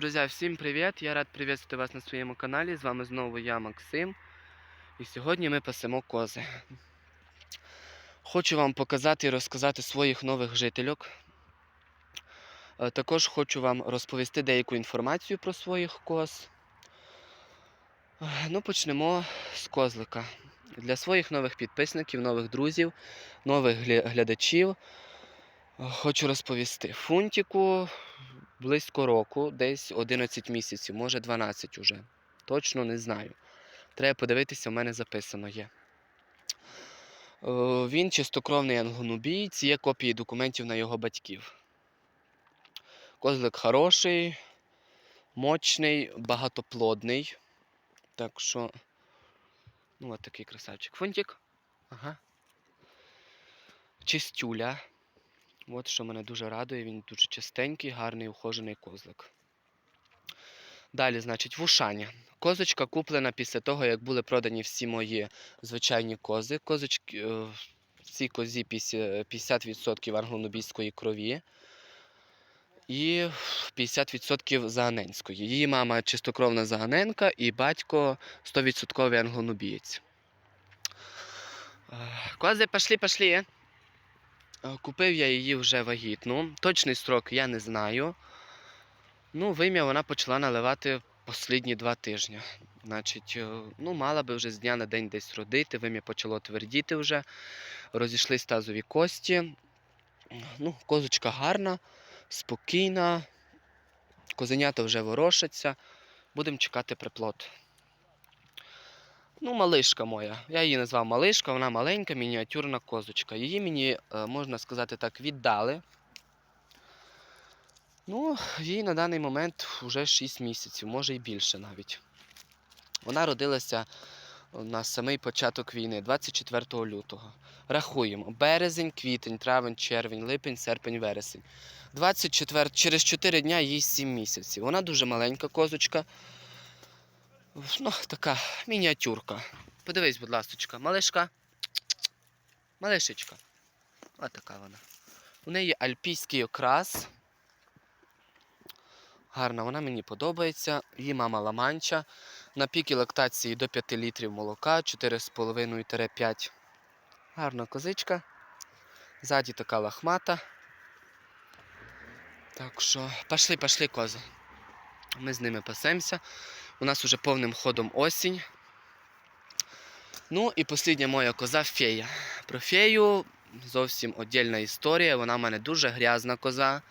Друзі, всім привіт! Я рад привітати вас на своєму каналі. З вами знову я, Максим. І сьогодні ми пасемо кози. Хочу вам показати і розказати своїх нових жительок. Е, Також хочу вам розповісти деяку інформацію про своїх коз. Е, Ну, почнемо з козлика. Для своїх нових підписників, нових друзів, нових глядачів. е, Хочу розповісти. Фунтіку близько року, десь 11 місяців, може 12 уже. Точно не знаю. Треба подивитися, в мене записано є. Е, Він чистокровний англонубієць, є копії документів на його батьків. Козлик хороший, мощний, багатоплодний. Так що, ну, от такий красавчик. Фунтик. Ага. Чистюля. От що мене дуже радує, він дуже чистенький, гарний, ухожений козлик. Далі, значить, вушання. Козочка куплена після того, як були продані всі мої звичайні кози. Козочки, в цій козі 50% англонубійської крові і 50% заганенської. Її мама чистокровна заганенка і батько 100% англонубієць. Е, Кози, пошли, пошли. Е, Купив я її вже вагітну. Точний строк я не знаю. Ну, вим'я вона почала наливати останні два тижні. Значить, е, ну, мала би вже з дня на день десь родити, вим'я почало твердіти вже, розійшлись тазові кості. Ну, козочка гарна, спокійна, козенята вже ворошаться. Будемо чекати приплод. Ну, малишка моя. Я її назвав малишка, вона маленька, мініатюрна козочка. Її мені, е, можна сказати так, віддали. Ну, їй на даний момент вже 6 місяців, може і більше навіть. Вона родилася на самий початок війни, 24 лютого. Рахуємо: березень, квітень, травень, червень, липень, серпень, вересень. 24, через 4 дня їй 7 місяців. Вона дуже маленька козочка. Ну, така мініатюрка. Подивись, будь ласка, малишка. Малишечка. Ось така вона. У неї альпійський окрас. Гарна, вона мені подобається. Її мама ламанча. На піки лактації до 5 літрів молока, 4,5-5. Гарна козичка. Ззаді така лахмата. Так що, пошли, пошли, кози. Ми з ними пасемося. У нас уже повним ходом осінь. Ну і послідня моя коза фея. Про фею зовсім віддільна історія. Вона в мене дуже грязна коза.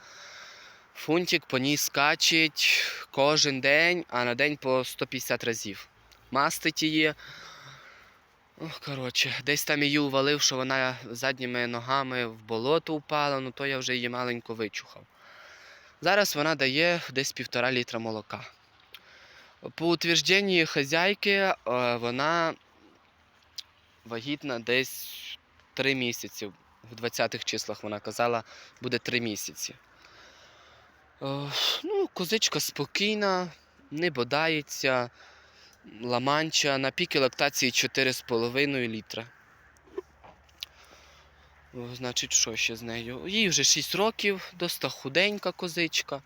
Фунтик по ній скачить кожен день, а на день по 150 разів. Мастить її. Ох, коротше, десь там її увалив, що вона задніми ногами в болото упала, ну то я вже її маленько вичухав. Зараз вона дає десь півтора літра молока. По утвержденні хазяйки, е, вона вагітна десь 3 місяці. В 20-х числах вона казала, буде 3 місяці. Е, Ну, козичка спокійна, не бодається, ламанча, на піки лактації 4,5 літра. Значить, що ще з нею? Їй вже 6 років, доста худенька козичка. У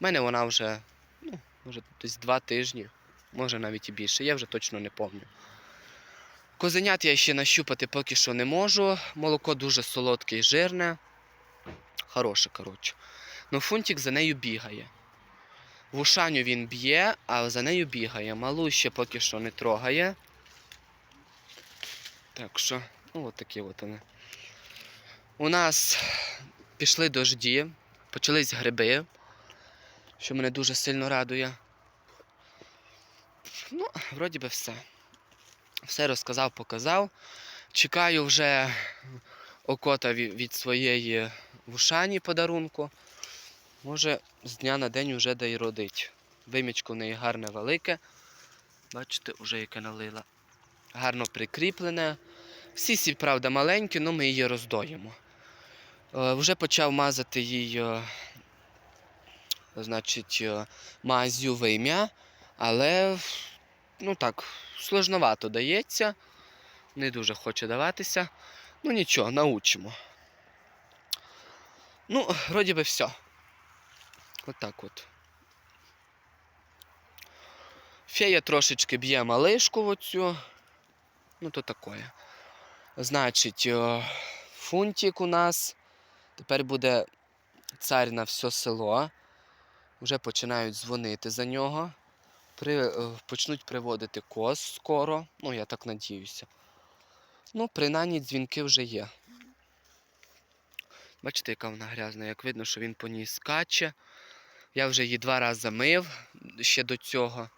мене вона вже, ну, може, десь 2 тижні, може навіть і більше, я вже точно не пам'ятаю. Козенят я ще нащупати поки що не можу. Молоко дуже солодке і жирне. Хороше, коротше. Ну, фунтик за нею бігає. В ушаню він б'є, а за нею бігає. Малу ще поки що не трогає. Так що, ну от такі от вони. У нас пішли дожді, почались гриби, що мене дуже сильно радує. Ну, вроді би все. Все розказав, показав. Чекаю вже окота від, своєї вушані подарунку. Може, з дня на день вже да й родить. Вимічко в неї гарне велике. Бачите, вже яке налила. Гарно прикріплене. Всі сі, правда, маленькі, але ми її роздоїмо. Е, вже почав мазати їй, е, значить, е, мазю вим'я, але ну так, сложновато дається. Не дуже хоче даватися. Ну нічого, научимо. Ну, вроді би все. От от. Фея трошечки б'є малишку оцю. Ну, то таке. Значить, фунтик у нас. Тепер буде цар на все село. Вже починають дзвонити за нього. При, е, почнуть приводити коз скоро. Ну, я так надіюся. Ну, принаймні дзвінки вже є. Бачите, яка вона грязна. Як видно, що він по ній скаче. Я вже її два рази мив ще до цього.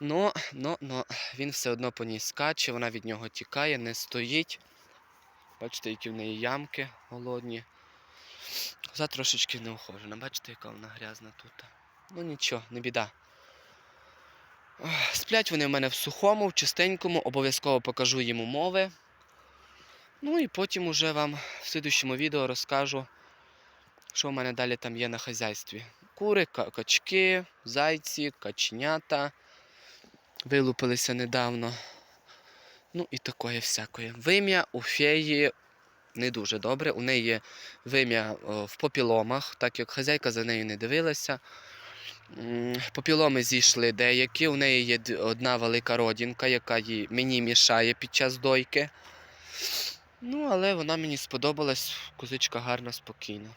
Ну, ну, ну, він все одно по ній скаче, вона від нього тікає, не стоїть. Бачите, які в неї ямки голодні. Коза трошечки неухожена. Бачите, яка вона грязна тут. Ну нічого, не біда. Сплять вони в мене в сухому, в чистенькому, обов'язково покажу їм умови. Ну і потім уже вам в слідущому відео розкажу, що в мене далі там є на хазяйстві. Кури, качки, зайці, каченята. Вилупилися недавно. Ну і такое всякое. Вим'я у феї не дуже добре. У неї є вим'я в попіломах, так як хазяйка за нею не дивилася. Попіломи зійшли деякі. У неї є одна велика родинка, яка їй, мені мішає під час дойки. Ну, але вона мені сподобалась, козичка гарна, спокійна.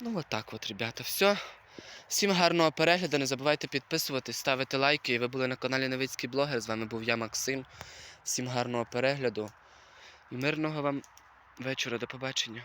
Ну, отак от, ребята, все. Всім гарного перегляду. Не забувайте підписуватись, ставити лайки. І ви були на каналі Новицький блогер. З вами був я, Максим. Всім гарного перегляду і мирного вам вечора. До побачення.